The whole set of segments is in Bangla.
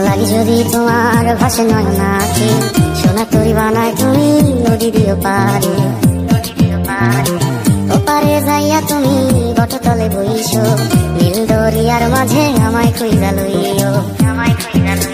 লাগি যদি তোমার ভাসে নয় নাকি সোনা তরি বানায় তুমি নদী দিও পারে ওপারে যাইয়া তুমি বটতলে বইছো, নীল দরিয়ার মাঝে আমায় কইরা লইও আমায় কইরা লইও।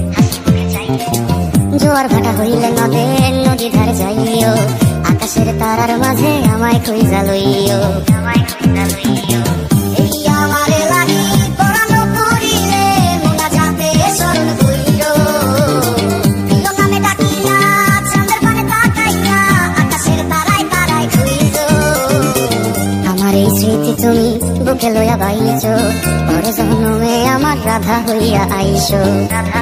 আকাশের তারার মাঝে আমায় খুঁজা লইও। আমায় খুঁজা তুমি বুকে লইয়া বাইছো, পরে জন্মে আমার রাধা হইয়া আইসো। রাধা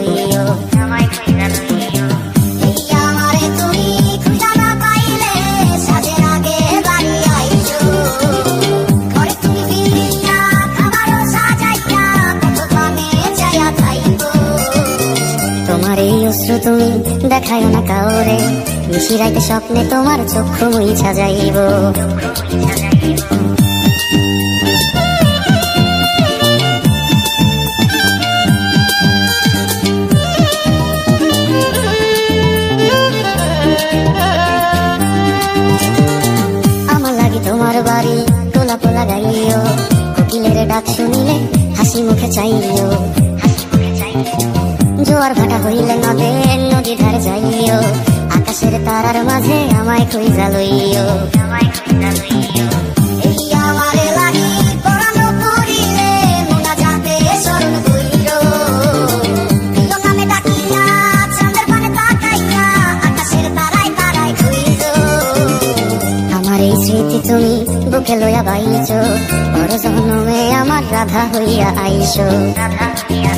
তোমার এই অশ্রু তুমি দেখায় না কাউরে। নিশি রাইতে স্বপ্নে তোমার চক্ষু লাগি তোমার বাড়ি, তোলা পোলা গাইও কোকিলের ডাক শুনিলে হাসি মুখে চাইও। জোয়ার ভাটা হইলে নদে নদী ধারে যাইও, আকাশের তারার মাঝে আমায় খুঁজা লইও, আমায় খুঁজা লইও। তুমি বুকে লইয়া বাইছো পর জন্মে আমার রাধা হইয়া আইসো। রাধা হইয়া